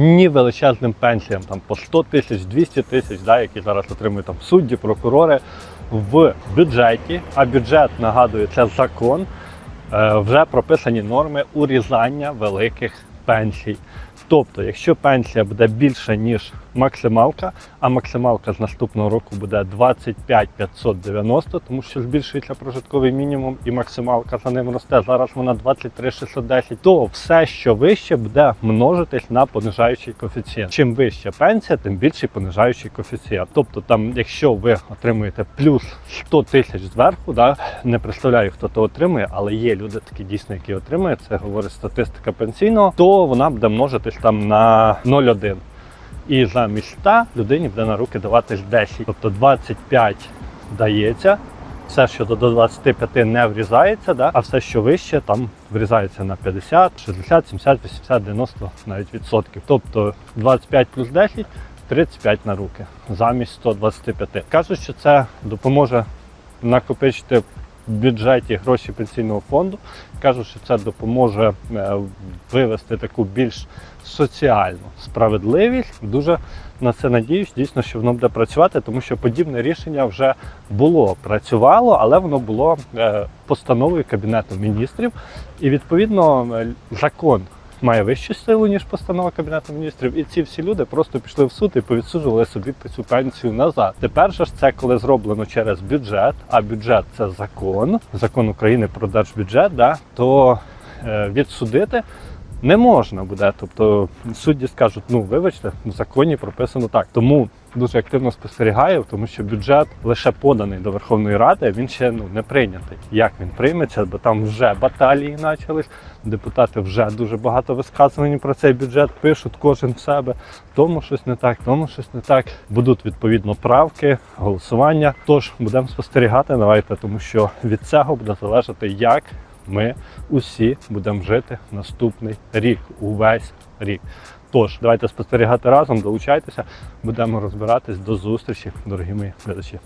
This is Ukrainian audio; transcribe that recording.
ні величезним пенсіям, там по 100 тисяч, 200 тисяч, да, які зараз отримують там судді, прокурори в бюджеті. А бюджет нагадую, це закон. е, Вже прописані норми урізання великих пенсій. Тобто, якщо пенсія буде більше ніж максималка, а максималка з наступного року буде 25 590, тому що збільшується прожитковий мінімум і максималка за ним росте. Зараз вона 23 610, то все, що вище, буде множитись на понижаючий коефіцієнт. Чим вища пенсія, тим більший понижаючий коефіцієнт. Тобто, там, якщо ви отримуєте плюс 100 тисяч зверху, да, не представляю, хто то отримує, але є люди такі дійсно, які отримують, це говорить статистика пенсійного, то вона буде множитись там на 0,1. І замість 100 людині буде на руки даватись 10. Тобто 25 дається, все, що до 25 не врізається, да? а все, що вище, там врізається на 50, 60, 70, 80, 90 навіть відсотків. Тобто 25 плюс 10 35 на руки замість 125. Кажуть, що це допоможе накопичити бюджеті гроші пенсійного фонду. Кажуть, що це допоможе е, вивести таку більш соціальну справедливість. Дуже на це надіюсь, дійсно, що воно буде працювати, тому що подібне рішення вже було працювало, але воно було е, постановою Кабінету міністрів. І відповідно е, закон має вищу силу, ніж постанова Кабінету міністрів. І ці всі люди просто пішли в суд і повідсуджували собі цю пенсію назад. Тепер же ж це коли зроблено через бюджет, а бюджет це закон, закон України про держбюджет, да, то е, відсудити не можна буде. Тобто судді скажуть, ну вибачте, в законі прописано так. Тому дуже активно спостерігаю, тому що бюджет лише поданий до Верховної Ради, він ще ну не прийнятий. Як він прийметься, бо там вже баталії почались. Депутати вже дуже багато висказувань про цей бюджет пишуть кожен в себе. Тому щось не так, тому щось не так. Будуть відповідно правки, голосування. Тож будемо спостерігати. Давайте, тому що від цього буде залежати, як ми усі будемо жити наступний рік, увесь рік. Тож, давайте спостерігати разом, долучайтеся, будемо розбиратись. До зустрічі, дорогі мої глядачі.